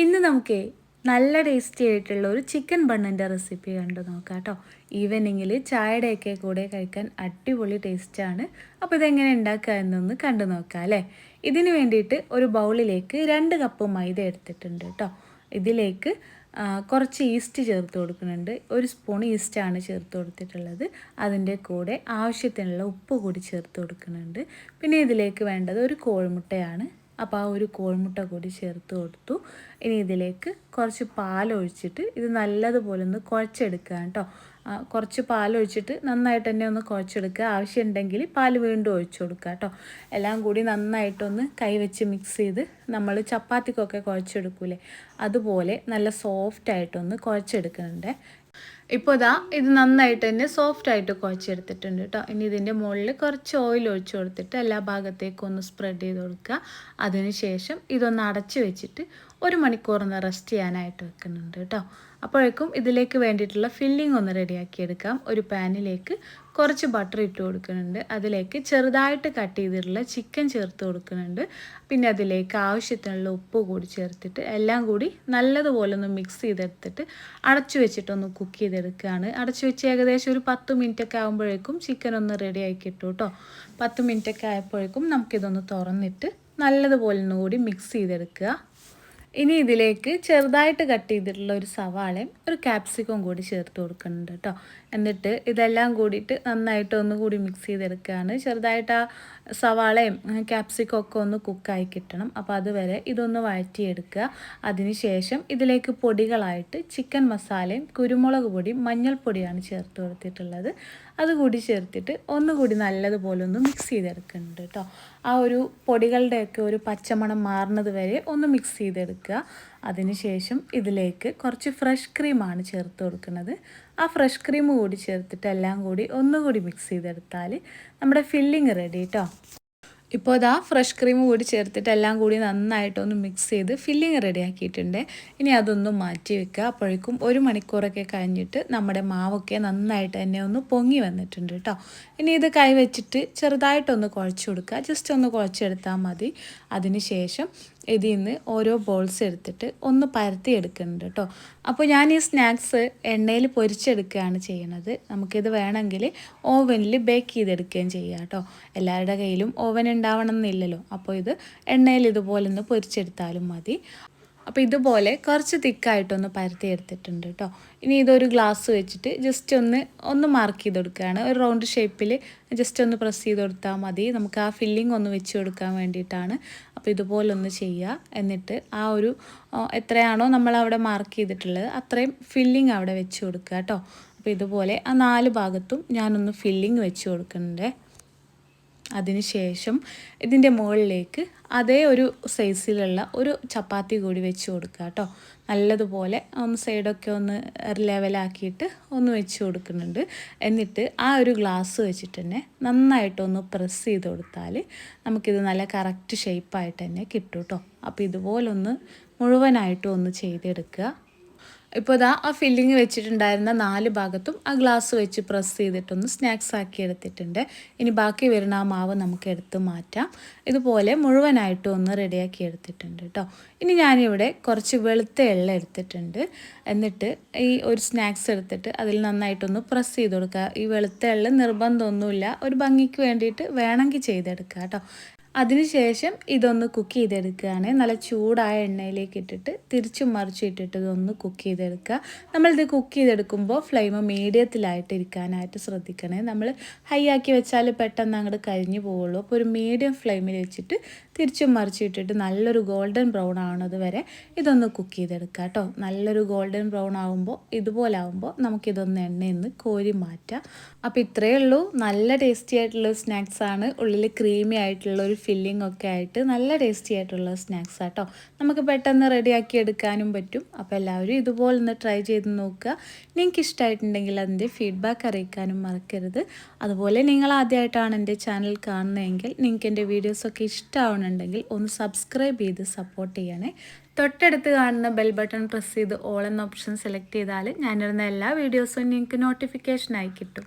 ഇന്ന് നമുക്ക് നല്ല ടേസ്റ്റി ആയിട്ടുള്ള ഒരു ചിക്കൻ ബണ്ണിന്റെ റെസിപ്പി കണ്ടു നോക്കാം കേട്ടോ. ഈവനിങ്ങിൽ ചായയുടെയൊക്കെ കൂടെ കഴിക്കാൻ അടിപൊളി ടേസ്റ്റാണ് അപ്പോൾ ഇതെങ്ങനെ ഉണ്ടാക്കുക എന്നൊന്ന് കണ്ടു നോക്കാം അല്ലേ? ഇതിന് വേണ്ടിയിട്ട് ഒരു ബൗളിലേക്ക് രണ്ട് കപ്പ് മൈദ എടുത്തിട്ടുണ്ട് കേട്ടോ. ഇതിലേക്ക് കുറച്ച് ഈസ്റ്റ് ചേർത്ത് കൊടുക്കുന്നുണ്ട്. ഒരു സ്പൂൺ ഈസ്റ്റാണ് ചേർത്ത് കൊടുത്തിട്ടുള്ളത്. അതിന്റെ കൂടെ ആവശ്യത്തിനുള്ള ഉപ്പ് കൂടി ചേർത്ത് കൊടുക്കുന്നുണ്ട്. പിന്നെ ഇതിലേക്ക് വേണ്ടത് ഒരു കോഴിമുട്ടയാണ്. അപ്പോൾ ആ ഒരു കോഴിമുട്ട കൂടി ചേർത്ത് കൊടുത്തു. ഇനി ഇതിലേക്ക് കുറച്ച് പാലൊഴിച്ചിട്ട് ഇത് നല്ലതുപോലെ ഒന്ന് കുഴച്ചെടുക്കുക കേട്ടോ. കുറച്ച് പാലൊഴിച്ചിട്ട് നന്നായിട്ട് തന്നെ ഒന്ന് കുഴച്ചെടുക്കുക. ആവശ്യമുണ്ടെങ്കിൽ പാൽ വീണ്ടും ഒഴിച്ചു കൊടുക്കുക കേട്ടോ. എല്ലാം കൂടി നന്നായിട്ടൊന്ന് കൈവച്ച് മിക്സ് ചെയ്ത് നമ്മൾ ചപ്പാത്തിക്കൊക്കെ കുഴച്ചെടുക്കൂലേ? അതുപോലെ നല്ല സോഫ്റ്റായിട്ടൊന്ന് കുഴച്ചെടുക്കുന്നുണ്ട്. ഇപ്പോൾ ഇതാ ഇത് നന്നായിട്ട് തന്നെ സോഫ്റ്റ് ആയിട്ട് കുഴച്ചെടുത്തിട്ടുണ്ട് കേട്ടോ. ഇനി ഇതിന്റെ മുകളിൽ കുറച്ച് ഓയിൽ ഒഴിച്ചു കൊടുത്തിട്ട് എല്ലാ ഭാഗത്തേക്കും ഒന്ന് സ്പ്രെഡ് ചെയ്ത് കൊടുക്കുക. അതിനുശേഷം ഇതൊന്ന് അടച്ചു വെച്ചിട്ട് ഒരു മണിക്കൂർ മണിക്കൂറൊന്ന് റെസ്റ്റ് ചെയ്യാനായിട്ട് വെക്കുന്നുണ്ട് കേട്ടോ. അപ്പോഴേക്കും ഇതിലേക്ക് വേണ്ടിയിട്ടുള്ള ഫില്ലിംഗ് ഒന്ന് റെഡിയാക്കി എടുക്കാം. ഒരു പാനിലേക്ക് കുറച്ച് ബട്ടർ ഇട്ട് കൊടുക്കുന്നുണ്ട്. അതിലേക്ക് ചെറുതായിട്ട് കട്ട് ചെയ്തിട്ടുള്ള ചിക്കൻ ചേർത്ത് കൊടുക്കുന്നുണ്ട്. പിന്നെ അതിലേക്ക് ആവശ്യത്തിനുള്ള ഉപ്പ് കൂടി ചേർത്തിട്ട് എല്ലാം കൂടി നല്ലതുപോലെ ഒന്ന് മിക്സ് ചെയ്തെടുത്തിട്ട് അടച്ചു വെച്ചിട്ടൊന്ന് കുക്ക് ചെയ്തെടുക്കുകയാണ്. അടച്ചു വെച്ച് ഏകദേശം ഒരു പത്ത് മിനിറ്റൊക്കെ ആകുമ്പോഴേക്കും ചിക്കൻ ഒന്ന് റെഡി ആക്കി ഇട്ടു കേട്ടോ. പത്ത് മിനിറ്റൊക്കെ ആയപ്പോഴേക്കും നമുക്കിതൊന്ന് തുറന്നിട്ട് നല്ലതുപോലെ ഒന്നുകൂടി മിക്സ് ചെയ്തെടുക്കുക. ഇനി ഇതിലേക്ക് ചെറുതായിട്ട് കട്ട് ചെയ്തിട്ടുള്ള ഒരു സവാളയും ഒരു ക്യാപ്സിക്കവും കൂടി ചേർത്ത് കൊടുക്കുന്നുണ്ട് കേട്ടോ. എന്നിട്ട് ഇതെല്ലാം കൂടിയിട്ട് നന്നായിട്ട് ഒന്ന് കൂടി മിക്സ് ചെയ്തെടുക്കുകയാണ്. ചെറുതായിട്ട് ആ സവാളയും ക്യാപ്സിക്കം ഒക്കെ ഒന്ന് കുക്കായി കിട്ടണം. അപ്പോൾ അതുവരെ ഇതൊന്ന് വഴറ്റിയെടുക്കുക. അതിനുശേഷം ഇതിലേക്ക് പൊടികളായിട്ട് ചിക്കൻ മസാലയും കുരുമുളക് പൊടിയും മഞ്ഞൾപ്പൊടിയാണ് ചേർത്ത് കൊടുത്തിട്ടുള്ളത്. അതുകൂടി ചേർത്തിട്ട് ഒന്നുകൂടി നല്ലതുപോലെ ഒന്ന് മിക്സ് ചെയ്തെടുക്കുന്നുണ്ട് കേട്ടോ. ആ ഒരു പൊടികളുടെയൊക്കെ ഒരു പച്ചമണം മാറുന്നത് വരെ ഒന്ന് മിക്സ് ചെയ്തെടുക്കുക. അതിനുശേഷം ഇതിലേക്ക് കുറച്ച് ഫ്രഷ് ക്രീമാണ് ചേർത്ത് കൊടുക്കുന്നത്. ആ ഫ്രഷ് ക്രീം കൂടി ചേർത്തിട്ട് എല്ലാം കൂടി ഒന്നുകൂടി മിക്സ് ചെയ്തെടുത്താൽ നമ്മുടെ ഫില്ലിങ് റെഡി കേട്ടോ ഇപ്പോൾ ഇതാ ഫ്രഷ് ക്രീം കൂടി ചേർത്തിട്ട് എല്ലാം കൂടി നന്നായിട്ടൊന്ന് മിക്സ് ചെയ്ത് ഫില്ലിങ് റെഡിയാക്കിയിട്ടുണ്ട്. ഇനി അതൊന്ന് മാറ്റി വെക്കുക. അപ്പോഴേക്കും ഒരു മണിക്കൂറൊക്കെ കഴിഞ്ഞിട്ട് നമ്മുടെ മാവൊക്കെ നന്നായിട്ട് തന്നെ ഒന്ന് പൊങ്ങി വന്നിട്ടുണ്ട് കേട്ടോ. ഇനി ഇത് കൈ വെച്ചിട്ട് ചെറുതായിട്ടൊന്ന് കുഴച്ച് കൊടുക്കുക. ജസ്റ്റ് ഒന്ന് കുഴച്ചെടുത്താൽ മതി. അതിന് ശേഷം ഇതിൽ നിന്ന് ഓരോ ബോൾസ് എടുത്തിട്ട് ഒന്ന് പരത്തി എടുക്കുന്നുണ്ട് കേട്ടോ. അപ്പോൾ ഞാൻ ഈ സ്നാക്സ് എണ്ണയിൽ പൊരിച്ചെടുക്കുകയാണ് ചെയ്യുന്നത്. നമുക്കിത് വേണമെങ്കിൽ ഓവനിൽ ബേക്ക് ചെയ്തെടുക്കുകയും ചെയ്യാം കേട്ടോ. എല്ലാവരുടെ കയ്യിലും ഓവൻ ഉണ്ടാവണം എന്നില്ലല്ലോ അപ്പോൾ ഇത് എണ്ണയിൽ ഇതുപോലെ ഒന്ന് പൊരിച്ചെടുത്താലും മതി. അപ്പോൾ ഇതുപോലെ കുറച്ച് തിക്കായിട്ടൊന്ന് പരത്തി എടുത്തിട്ടുണ്ട് കേട്ടോ. ഇനി ഇതൊരു ഗ്ലാസ് വെച്ചിട്ട് ജസ്റ്റ് ഒന്ന് ഒന്ന് മാർക്ക് ചെയ്ത് കൊടുക്കുകയാണ് ഒരു റൗണ്ട് ഷേപ്പിൽ ജസ്റ്റ് ഒന്ന് പ്രസ് ചെയ്ത് കൊടുത്താൽ മതി. നമുക്ക് ആ ഫില്ലിംഗ് ഒന്ന് വെച്ച് കൊടുക്കാൻ വേണ്ടിയിട്ടാണ്. അപ്പോൾ ഇതുപോലെ ഒന്ന് ചെയ്യുക. എന്നിട്ട് ആ ഒരു എത്രയാണോ നമ്മൾ അവിടെ മാർക്ക് ചെയ്തിട്ടുള്ളത് അത്രയും ഫില്ലിംഗ് അവിടെ വെച്ച് കൊടുക്കുക കേട്ടോ. അപ്പോൾ ഇതുപോലെ ആ നാല് ഭാഗത്തും ഞാനൊന്ന് ഫില്ലിംഗ് വെച്ച് കൊടുക്കുന്നുണ്ട്. അതിനുശേഷം ഇതിന്റെ മുകളിലേക്ക് അതേ ഒരു സൈസിലുള്ള ഒരു ചപ്പാത്തി കൂടി വെച്ച് കൊടുക്കുക കേട്ടോ. നല്ലതുപോലെ ഒന്ന് സൈഡൊക്കെ ഒന്ന് ലെവലാക്കിയിട്ട് ഒന്ന് വെച്ച് കൊടുക്കുന്നുണ്ട്. എന്നിട്ട് ആ ഒരു ഗ്ലാസ് വെച്ചിട്ട് തന്നെ നന്നായിട്ടൊന്ന് പ്രസ് ചെയ്ത് കൊടുത്താൽ നമുക്കിത് നല്ല കറക്റ്റ് ഷേപ്പായിട്ട് തന്നെ കിട്ടും കേട്ടോ. അപ്പോൾ ഇതുപോലൊന്ന് മുഴുവനായിട്ടും ഒന്ന് ചെയ്തെടുക്കുക. ഇപ്പോൾ ഇതാ ആ ഫില്ലിങ് വെച്ചിട്ടുണ്ടായിരുന്ന നാല് ഭാഗത്തും ആ ഗ്ലാസ് വെച്ച് പ്രസ് ചെയ്തിട്ടൊന്ന് സ്നാക്സ് ആക്കി എടുത്തിട്ടുണ്ട്. ഇനി ബാക്കി വരുന്ന ആ മാവ് നമുക്ക് എടുത്ത് മാറ്റാം. ഇതുപോലെ മുഴുവനായിട്ടും ഒന്ന് റെഡിയാക്കി എടുത്തിട്ടുണ്ട് കേട്ടോ. ഇനി ഞാനിവിടെ കുറച്ച് വെളുത്ത എള്ള എടുത്തിട്ടുണ്ട്. എന്നിട്ട് ഈ ഒരു സ്നാക്സ് എടുത്തിട്ട് അതിൽ നന്നായിട്ടൊന്ന് പ്രസ് ചെയ്ത് കൊടുക്കുക. ഈ വെളുത്ത എള്ള നിർബന്ധമൊന്നുമില്ല. ഒരു ഭംഗിക്ക് വേണ്ടിയിട്ട് വേണമെങ്കിൽ ചെയ്തെടുക്കുക കേട്ടോ. അതിനുശേഷം ഇതൊന്ന് കുക്ക് ചെയ്തെടുക്കുകയാണ്. നല്ല ചൂടായ എണ്ണയിലേക്ക് ഇട്ടിട്ട് തിരിച്ചും മറിച്ചും ഇട്ടിട്ട് ഇതൊന്ന് കുക്ക് ചെയ്തെടുക്കുക. നമ്മളിത് കുക്ക് ചെയ്തെടുക്കുമ്പോൾ ഫ്ലെയിം മീഡിയത്തിലായിട്ട് ഇരിക്കാനായിട്ട് ശ്രദ്ധിക്കണേ. നമ്മൾ ഹൈ ആക്കി വെച്ചാൽ പെട്ടെന്ന് അങ്ങോട്ട് കരിഞ്ഞു പോവുള്ളൂ അപ്പോൾ ഒരു മീഡിയം ഫ്ലെയിമിൽ വെച്ചിട്ട് തിരിച്ചും മറിച്ചും ഇട്ടിട്ട് നല്ലൊരു ഗോൾഡൻ ബ്രൗൺ ആവുന്നത് വരെ ഇതൊന്ന് കുക്ക് ചെയ്തെടുക്കുക കേട്ടോ. നല്ലൊരു ഗോൾഡൻ ബ്രൗൺ ആകുമ്പോൾ ഇതുപോലെ ആകുമ്പോൾ നമുക്കിതൊന്ന് എണ്ണയിൽ നിന്ന് കോരി മാറ്റാം. അപ്പോൾ ഇത്രയേ ഉള്ളൂ. നല്ല ടേസ്റ്റി ആയിട്ടുള്ള സ്നാക്സാണ് ഉള്ളിൽ ക്രീമി ആയിട്ടുള്ള ഒരു ഫില്ലിംഗ് ഒക്കെ ആയിട്ട് നല്ല ടേസ്റ്റി ആയിട്ടുള്ള സ്നാക്സ് ആട്ടോ. നമുക്ക് പെട്ടെന്ന് റെഡിയാക്കി എടുക്കാനും പറ്റും. അപ്പോൾ എല്ലാവരും ഇതുപോലെ ഒന്ന് ട്രൈ ചെയ്ത് നോക്കുക. നിങ്ങൾക്ക് ഇഷ്ടമായിട്ടുണ്ടെങ്കിൽ അതിന്റെ ഫീഡ്ബാക്ക് അറിയിക്കാനും മറക്കരുത്. അതുപോലെ നിങ്ങൾ ആദ്യമായിട്ടാണ് എന്റെ ചാനൽ കാണുന്നതെങ്കിൽ നിങ്ങൾക്ക് എന്റെ വീഡിയോസൊക്കെ ഇഷ്ടമാവണമെങ്കിൽ ഒന്ന് സബ്സ്ക്രൈബ് ചെയ്ത് സപ്പോർട്ട് ചെയ്യണേ. തൊട്ടടുത്ത് കാണുന്ന ബെൽ ബട്ടൺ പ്രസ് ചെയ്ത് ഓൾ എന്ന ഓപ്ഷൻ സെലക്ട് ചെയ്താൽ ഞാനിരുന്ന എല്ലാ വീഡിയോസും നിങ്ങൾക്ക് നോട്ടിഫിക്കേഷനായി കിട്ടും.